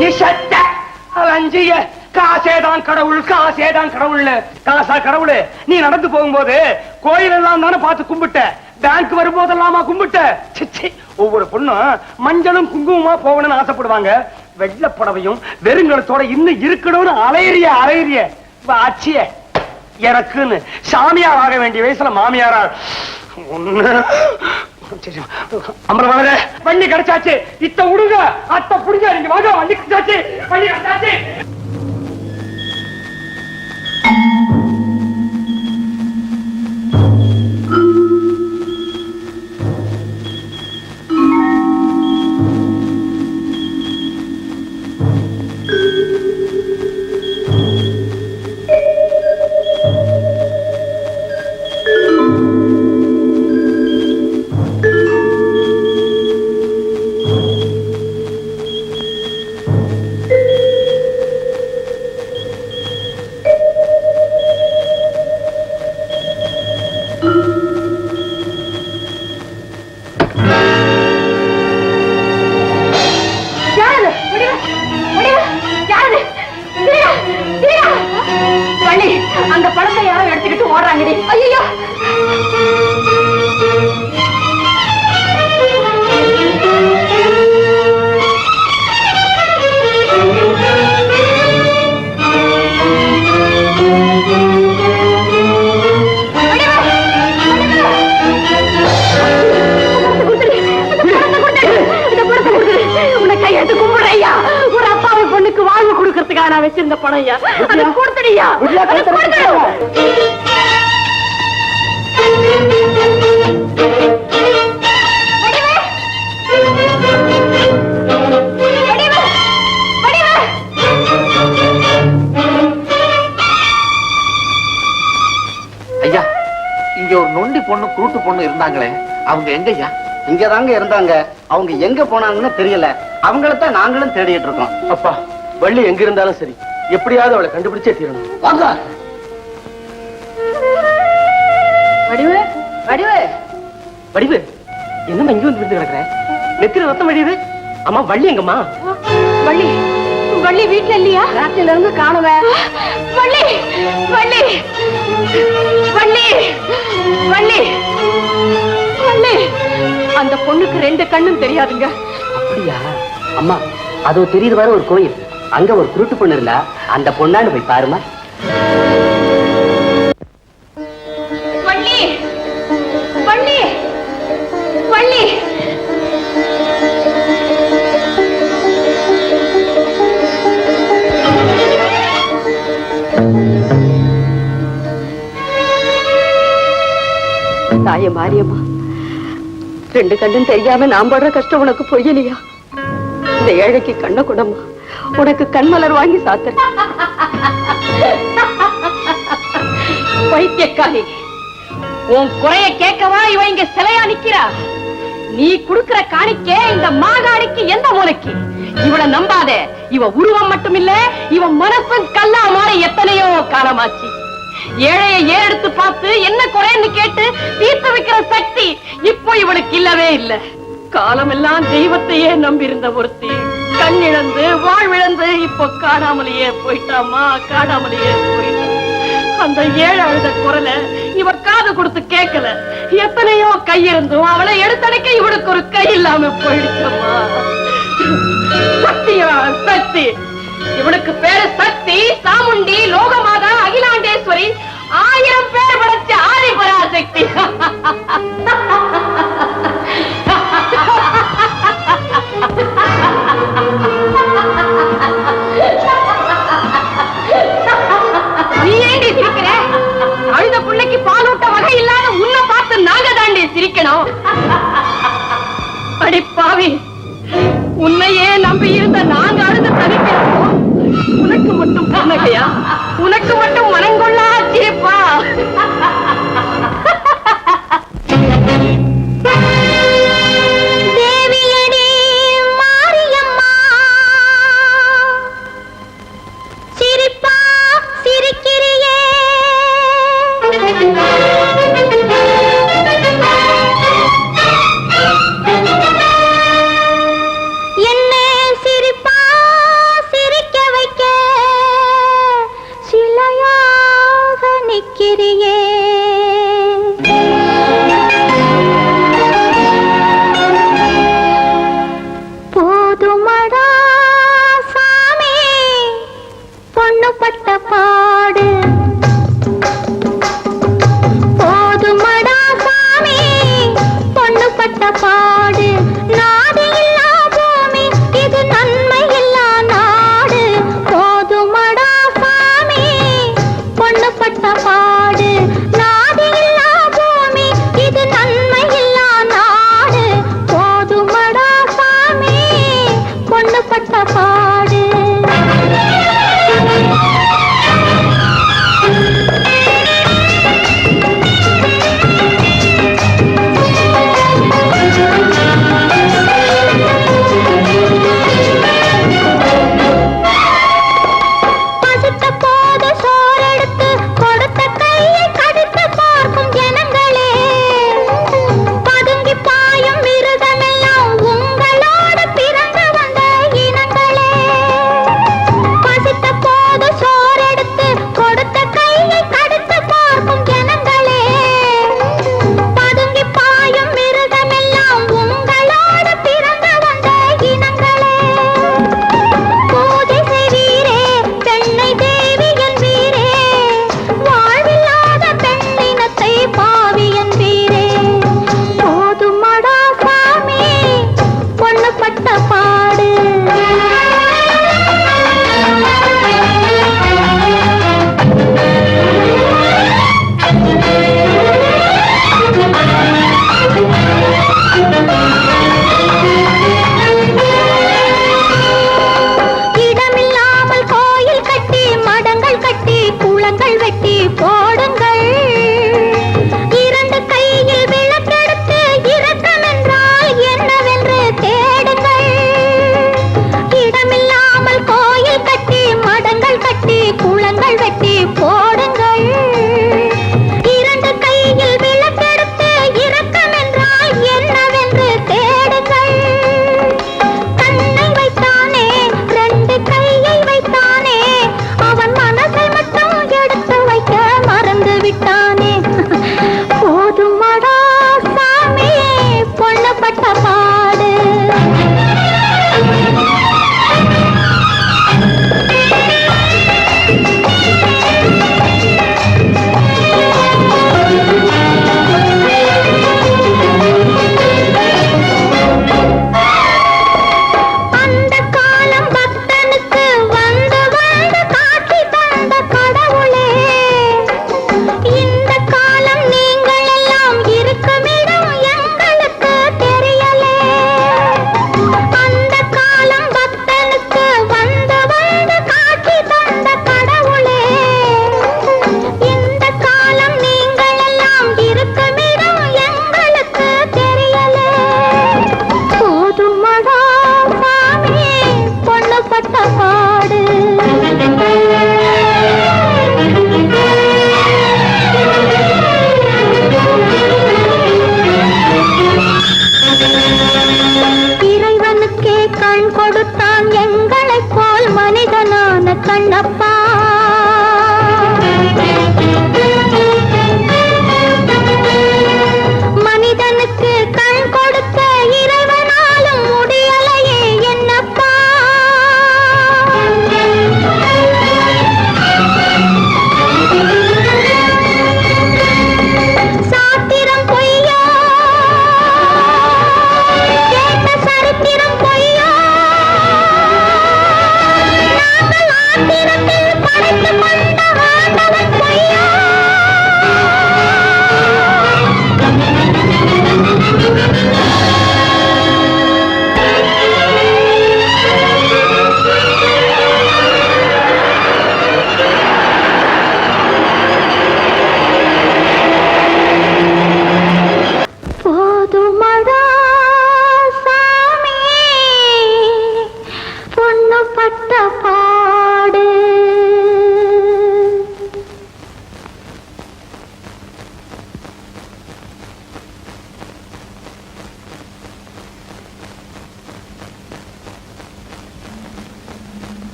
நிஷத்த அலஞ்சிய. காசேதான் கடவுள் காசேதான் கடவுள் காசா கடவுளு நீ நடந்து போகும்போது கோயில் எல்லாம் தானே பார்த்து கும்பிட்ட. பேங்க் வரும்போதெல்லாமா கும்பிட்ட. சிச்சி ஒவ்வொரு பொண்ணும் மஞ்சளும் குங்குமமா போகணும்னு ஆசைப்படுவாங்க. வெள்ள புடவையும் வெறுங்கலத்தோட இன்னும் இருக்கணும்னு அலையறிய அலையறிய. ஆச்சிய எனக்குன்னு சாமியார் ஆக வேண்டிய வயசுல மாமியாரா ஒண்ணு. வாங்க வண்டி கிடைச்சாச்சு. இத்த விடுங்க அத்த புடுங்க. நீங்க வாங்க வண்டி கிடைச்சாச்சு. வண்டி கிடைச்சாச்சு. வச்சிருந்த பணம் ஐயா அதை கொடுத்துடியா! ஐயா இங்க ஒரு நொண்டி பொண்ணு குருட்டு பொண்ணு இருந்தாங்களே. அவங்க எங்க ஐயா இங்கதாங்க இருந்தாங்க. அவங்க எங்க போனாங்கன்னு தெரியல. அவங்களத்தான் நாங்களும் தேடிட்டு இருக்கோம். அப்பா. வள்ளி எங்க இருந்தாலும் சரி. எப்படியாவது அவளை கண்டுபிடிச்சே தீரணும். வாங்க. வடிவு வடிவு. வடிவு என்னம்மா இங்க வந்து விழுந்து கிடக்குற? நெத்திர ரத்தம் வடியுது அம்மா வள்ளி எங்கம்மா? வள்ளி வள்ளி வீட்ல இல்லையா? ராத்திரில இருந்து காணுவே வள்ளி வள்ளி. வள்ளி வள்ளி. வள்ளி. அந்த பொண்ணுக்கு ரெண்டு கண்ணும் தெரியாதுங்க. அப்படியா? அம்மா அதோ தெரியுது வர ஒரு கோயில். அங்க ஒரு குருட்டு பொண்ணு இருந்தா அந்த பொண்ணான்னு போய் பாருமா. தாய மாரியம்மா ரெண்டு கண்ணும் தெரியாம நான் படுற கஷ்டம் உனக்கு பொய்யலையா? இந்த ஏழைக்கு கண்ண குடம்மா. உனக்கு கண்மலர் வாங்கி சாத்துறேன் பைத்தியக்காரி உன் குறைய கேட்கவா இவ இங்க சிலையா நிக்கிறா? நீ குடுக்கிற காணிக்கே இந்த மாகாணிக்கு எந்த மூலைக்கு? இவளை நம்பாத இவ உருவம் மட்டும் இல்ல இவ மனசும் கல்லா மாறி எத்தனையோ காலமாச்சு. ஏழைய ஏறெடுத்து பார்த்து என்ன குறைன்னு கேட்டு தீர்த்து வைக்கிற சக்தி இப்போ இவளுக்கு இல்லவே இல்ல. காலமெல்லாம் தெய்வத்தையே நம்பியிருந்த ஒருத்தி. கண் இழந்து வாழ்விழந்து இப்போ காணாமலேயே போயிட்டாமா காணாமலேயே போயிட்டா அந்த ஏழை அழுத குரல இவ காது கொடுத்து கேட்கல. எத்தனையோ கை இருந்தும் அவளை எடுத்தடைக்க இவளுக்கு ஒரு கை இல்லாம போயிடுச்சம்மா சக்தியா சக்தி. இவளுக்கு பேரு சக்தி சாமுண்டி லோகமாதா அகிலாண்டேஸ்வரி. ஆயிரம் பேர் படைச்ச ஆதிபராசக்தி. வேணும். அடி பாவி உன்னையே நம்பி இருந்த நாங்க அழுத தவிக்கிறோம் உனக்கு மட்டும் புன்னகையா? உனக்கு तेरे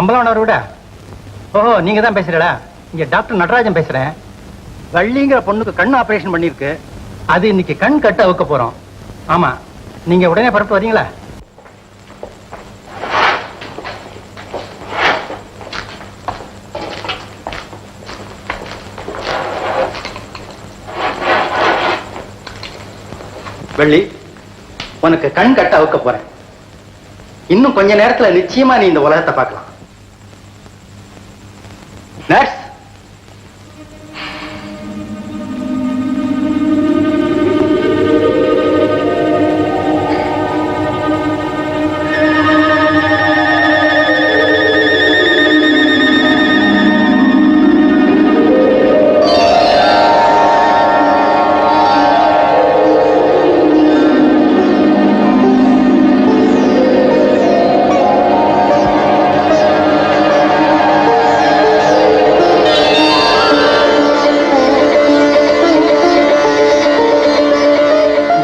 அம்பலவனவர் விட? ஓஹோ நீங்க தான் பேசுறீங்களா? இங்க டாக்டர் நடராஜன் பேசுறேன். வள்ளிங்கிற பொண்ணுக்கு கண் ஆபரேஷன் பண்ணிருக்கு அது இன்னைக்கு கண் கட்ட வைக்க போறோம். ஆமா நீங்க உடனே பரப்பு வரீங்களா? வெள்ளி உனக்கு கண் கட்ட வைக்க போறேன். இன்னும் கொஞ்ச நேரத்துல நிச்சயமா நீ இந்த உலகத்தை பார்க்கலாம்.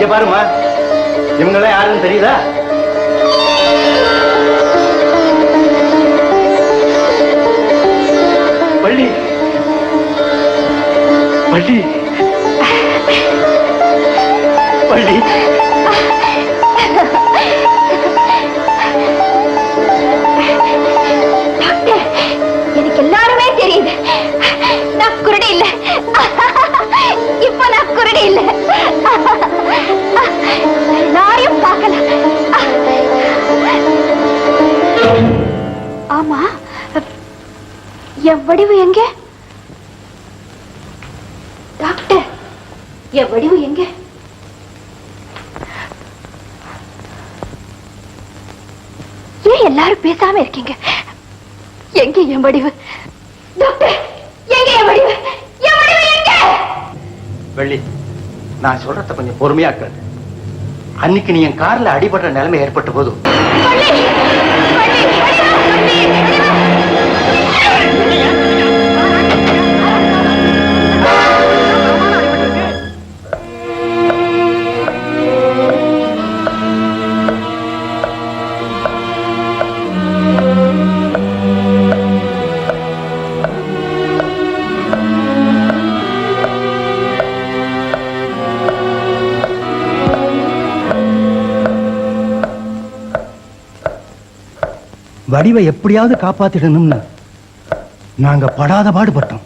இங்க பாருமா இவங்கெல்லாம் யாருன்னு தெரியுதா? பள்ளி. பள்ளி. பள்ளி. எனக்கு எல்லாருமே தெரியுது. நான் குருடி இல்ல. இப்ப நான் குருடி இல்ல. யாரையும் பார்க்கல. ஆமா என் வடிவு எங்க? டாக்டர் என் வடிவு எங்க? ஏன் எல்லாரும் பேசாம இருக்கீங்க? எங்க என் வடிவு? டாக்டர் எங்க என் வடிவு? என் வடிவு எங்க? வெள்ளி நான் சொல்றத கொஞ்சம் பொறுமையா கேட்டு அன்னைக்கு நீ என் கார்ல அடிபடுற நிலைமை ஏற்பட்ட போதும் வடிவை எப்படியாவது காப்பாத்திடணும்னு. நாங்க படாத பாடுபட்டோம்.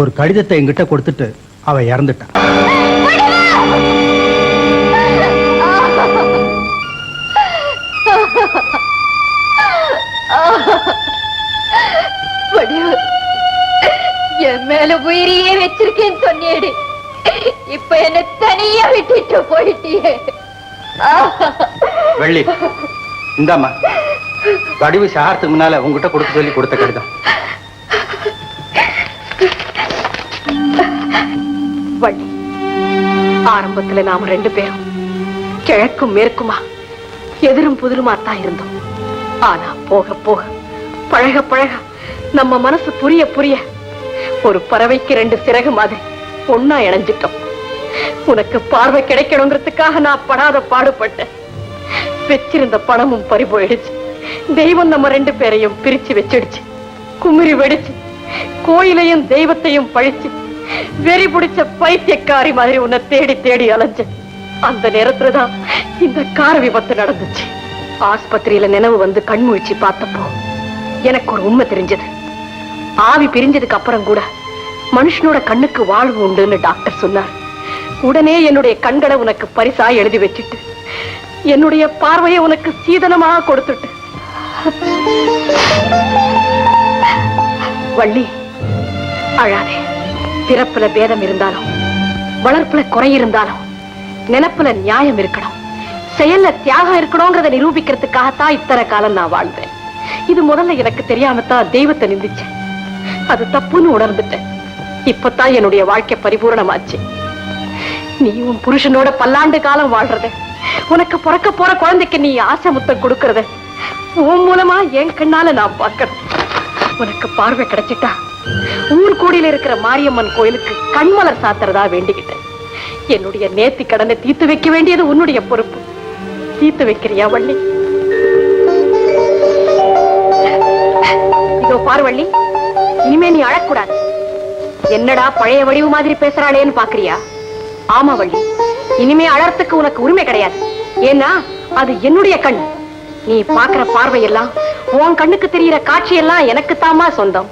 ஒரு கடிதத்தை எங்கிட்ட கொடுத்துட்டு அவ இறந்துட்டான் என் மேல உயிரியே வச்சிருக்கேன்னு சொன்னேடு. இப்ப என்ன தனியா விட்டுட்டு போயிட்டியே. வெள்ளி. இந்தாம்மா. வடிவு சாரத்துக்கு முன்னால உங்ககிட்ட கொடுக்க சொல்லி கொடுத்த கடிதம். வள்ளி ஆரம்பத்துல நாம ரெண்டு பேரும் கிழக்கும் மேற்குமா எதிரும் புதிருமா தான் இருந்தோம். ஆனா போக போக பழக பழக நம்ம மனசு புரிய புரிய ஒரு பறவைக்கு ரெண்டு சிறகு மாதிரி ஒன்னா இணைஞ்சிட்டோம். உனக்கு பார்வை கிடைக்கணுங்கிறதுக்காக நான் படாத பாடுபட்டேன். வச்சிருந்த பணமும் பறி போயிடுச்சு தெய்வம் நம்ம ரெண்டு பேரையும் பிரிச்சு வச்சிடுச்சு. குமிரி வெடிச்சு கோயிலையும் தெய்வத்தையும் பழிச்சு வெறி பிடிச்ச பைத்தியக்காரி மாதிரி உன்னை தேடி தேடி அலைஞ்சேன். அந்த நேரத்துலதான் இந்த கார விபத்து நடந்துச்சு. ஆஸ்பத்திரியில நினைவு வந்து கண்முழிச்சு பார்த்தப்போ எனக்கு ஒரு உண்மை தெரிஞ்சது. ஆவி பிரிஞ்சதுக்கு அப்புறம் கூட மனுஷனோட கண்ணுக்கு வாழ்வு உண்டுன்னு டாக்டர் சொன்னார். உடனே என்னுடைய கண்களை உனக்கு பரிசா எழுதி வச்சுட்டு என்னுடைய பார்வையை உனக்கு சீதனமாக கொடுத்துட்டு. வள்ளி அழாதே. பிறப்புல பேதம் இருந்தாலும் வளர்ப்புல குறை இருந்தாலும் நினப்புல நியாயம் இருக்கணும். செயல்ல தியாகம் இருக்கணுங்கிறத நிரூபிக்கிறதுக்காகத்தான் இத்தனை காலம் நான் வாழ்ந்தேன். இது முதல்ல எனக்கு தெரியாமத்தான் தெய்வத்தை நிந்திச்சேன். அது தப்புன்னு உணர்ந்துட்டேன். இப்பத்தான் என்னுடைய வாழ்க்கை பரிபூரணமாச்சு. நீ உன் புருஷனோட பல்லாண்டு காலம் வாழ்றத. உனக்கு பிறக்க போற குழந்தைக்கு நீ ஆசை முத்தம் கொடுக்கறத. உன் மூலமா என் கண்ணால நான் பார்க்கறேன் உனக்கு பார்வை கிடைச்சிட்டா ஊர் கூடியில இருக்கிற மாரியம்மன் கோயிலுக்கு கண்மலர் சாத்துறதா வேண்டிக்கிட்டேன். என்னுடைய நேத்தி கடனை தீர்த்து வைக்க வேண்டியது உன்னுடைய பொறுப்பு. தீர்த்து வைக்கிறியா வள்ளி? இதோ பார்வள்ளி இனிமே நீ அழக்கூடாது. என்னடா பழைய வடிவு மாதிரி பேசுறாளேன்னு பாக்குறியா? ஆமா வள்ளி. இனிமே அழறதுக்கு உனக்கு உரிமை கிடையாது. ஏன்னா அது என்னுடைய கண். நீ பாக்குற பார்வையெல்லாம் உன் கண்ணுக்கு தெரியற காட்சியெல்லாம் எனக்கு தாமா சொந்தம்.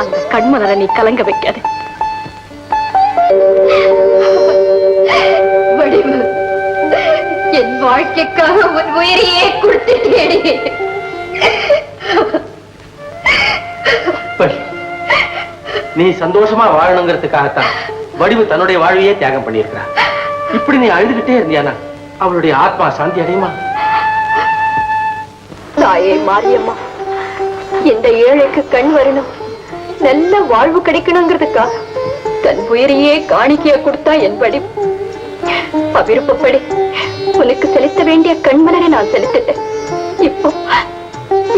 அந்த கண்மலரை நீ கலங்க வைக்காது. வடிவு என் வாழ்க்கைக்காக உன் உயிரையே கொடுத்துட்டேடி நீ சந்தோஷமா வாழணுங்கிறதுக்காகத்தான் வடிவு தன்னுடைய வாழ்வையே தியாகம் பண்ணியிருக்கிறா. இப்படி நீ அழுதுகிட்டே இருந்தியானா? அவளுடைய ஆத்மா சாந்தி அடையுமா? தாயே மாரியம்மா இந்த ஏழைக்கு கண் வரணும். நல்ல வாழ்வு கிடைக்கணுங்கிறதுக்காக தன் உயிரையே காணிக்கைய கொடுத்தா என் படி அவிருப்பப்படி உனக்கு செலுத்த வேண்டிய கண்மலரை நான் செலுத்திட்டேன். இப்போ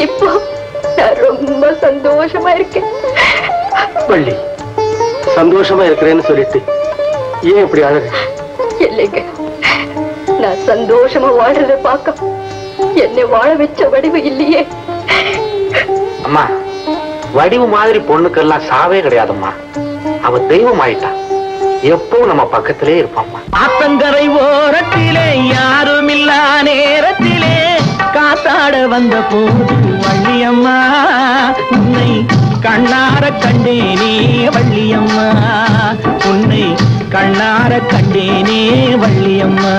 இப்போ நான் ரொம்ப சந்தோஷமா இருக்கேன். சந்தோஷமா இருக்கிறேன்னு சொல்லிட்டு. ஏன் இப்படி அழகு? இல்லைங்க நான் சந்தோஷமா வாழ்றத பார்க்க என்னை வாழ வச்ச வடிவு இல்லையே. அம்மா வடிவு மாதிரி பொண்ணுக்கெல்லாம் சாவே கிடையாதும்மா. அவ தெய்வம் ஆயிட்டா எப்பவும் நம்ம பக்கத்திலே இருப்பாம்மா. ஆத்தங்கரை ஓரத்திலே யாருமில்லா நேரத்திலே காத்தாட வந்த போது வள்ளியம்மா உன்னை கண்ணார கண்டேனே வள்ளியம்மா. உன்னை கண்ணார கண்டேனே வள்ளியம்மா.